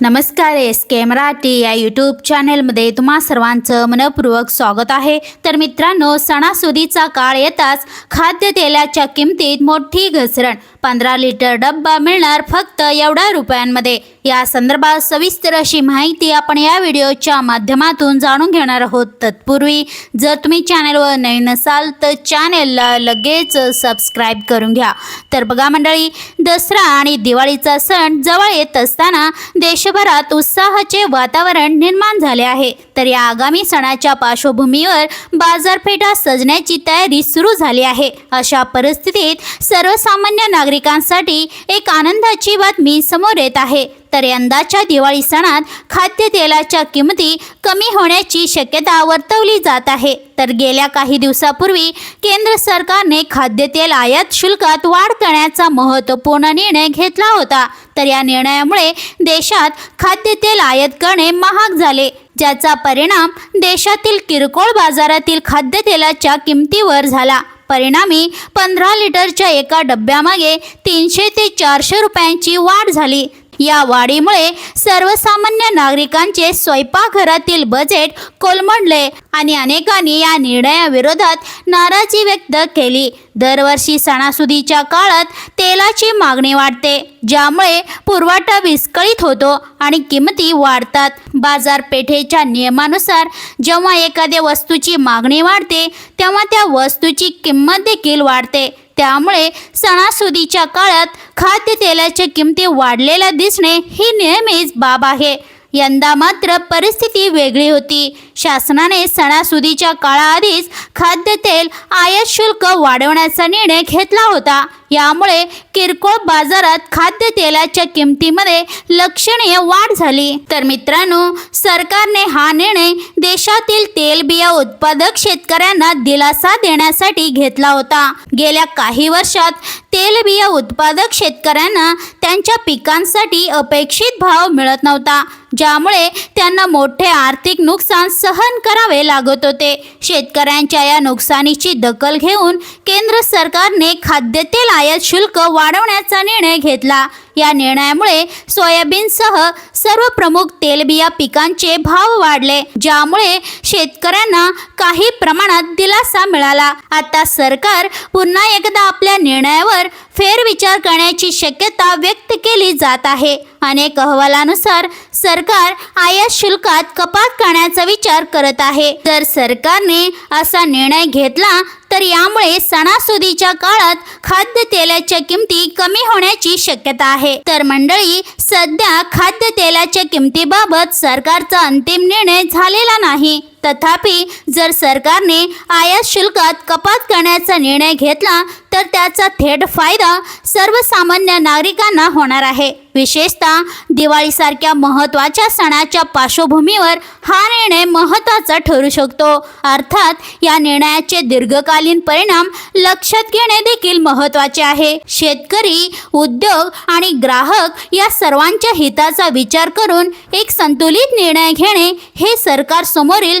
नमस्कार एस के मराठी या यूट्यूब चॅनेलमध्ये तुम्हा सर्वांचं मनपूर्वक स्वागत आहे. तर मित्रांनो सणासुदीचा काळ येताच खाद्यतेलाच्या किमतीत मोठी घसरण. पंधरा लिटर डब्बा मिळणार फक्त एवढ्या रुपयांमध्ये. या संदर्भात सविस्तर अशी माहिती आपण या व्हिडिओच्या माध्यमातून जाणून घेणार आहोत. तत्पूर्वी जर तुम्ही चॅनलवर नवीन असाल तर चॅनेलला लगेच सबस्क्राईब करून घ्या. तर बघा मंडळी दसरा आणि दिवाळीचा सण जवळ येत असताना देशभरात उत्साहाचे वातावरण निर्माण झाले आहे. तर या आगामी सणाच्या पार्श्वभूमीवर बाजारपेठा सजण्याची तयारी सुरू झाली आहे. अशा परिस्थितीत सर्वसामान्य नागरिकांसाठी एक आनंदाची बातमी समोर येत आहे. तर यंदाच्या दिवाळी सणात खाद्यतेलाच्या किमती कमी होण्याची शक्यता वर्तवली जात आहे. तर गेल्या काही दिवसापूर्वी केंद्र सरकारने खाद्यतेल आयात शुल्कात वाढ करण्याचा महत्त्वपूर्ण निर्णय घेतला होता. तर या निर्णयामुळे देशात खाद्यतेल आयात करणे महाग झाले ज्याचा परिणाम देशातील किरकोळ बाजारातील खाद्यतेलाच्या किमतीवर झाला. परिणामी पंधरा लिटरच्या एका डब्यामागे तीनशे ते चारशे रुपयांची वाढ झाली. या वाढीमुळे सर्वसामान्य नागरिकांचे स्वयंपाकघरातील बजेट कोलमडले आणि अनेकांनी या निर्णयाविरोधात नाराजी व्यक्त केली. दरवर्षी सणासुदीच्या काळात तेलाची मागणी वाढते ज्यामुळे पुरवठा विस्कळीत होतो आणि किमती वाढतात. बाजारपेठेच्या नियमानुसार जेव्हा एखाद्या वस्तूची मागणी वाढते तेव्हा त्या वस्तूची किंमत देखील वाढते. त्यामुळे सणासुदीच्या काळात खाद्यतेलाच्या किमती वाढलेल्या दिसणे ही नेहमीच बाब आहे. यंदा मात्र परिस्थिती वेगळी होती. शासनाने सणासुदीच्या काळाआधीच खाद्यतेल आयात शुल्क वाढवण्याचा निर्णय घेतला होता. यामुळे किरकोळ बाजारात खाद्यतेलाच्या किमतीमध्ये लक्षणीय वाढ झाली. तर मित्रांनो सरकारने हा निर्णय देशातील तेलबिया उत्पादक शेतकऱ्यांना दिलासा देण्यासाठी घेतला होता. गेल्या काही वर्षात तेलबिया उत्पादक शेतकऱ्यांना त्यांच्या पिकांसाठी अपेक्षित भाव मिळत नव्हता. ज्यामुळे त्यांना मोठे आर्थिक नुकसान सहन करावे लागत होते. शेतकऱ्यांच्या या नुकसानीची दखल घेऊन केंद्र सरकारने खाद्यतेल आयात शुल्क वाढवण्याचा निर्णय घेतला. या निर्णयामुळे सोयाबीनसह सर्व प्रमुख तेलबिया पिकांचे भाव वाढले ज्यामुळे शेतकऱ्यांना काही प्रमाणात दिलासा मिळाला. आता सरकार पुन्हा एकदा आपल्या निर्णयावर फेरविचार करण्याची शक्यता व्यक्त केली जात आहे. अनेक अहवालानुसार सरकार आयात शुल्कात कपात करण्याचा विचार करत आहे. जर सरकारने असा निर्णय घेतला तर यामुळे सणासुदीच्या काळात खाद्यतेलाच्या किमती कमी होण्याची शक्यता आहे. तर मंडळी सध्या खाद्यतेलाच्या किमतीबाबत सरकारचा अंतिम निर्णय झालेला नाही. तथापि जर सरकारने आयात शुल्कात कपात करण्याचा निर्णय घेतला तर त्याचा थेट फायदा सर्वसामान्य नागरिकांना होणार आहे. विशेषतः दिवाळीसारख्या महत्त्वाच्या सणाच्या पार्श्वभूमीवर हा निर्णय महत्त्वाचा ठरू शकतो. अर्थात या निर्णयाचे दीर्घकालीन परिणाम लक्षात घेणे देखील महत्त्वाचे आहे. शेतकरी उद्योग आणि ग्राहक या सर्वांच्या हिताचा विचार करून एक संतुलित निर्णय घेणे हे सरकारसमोरील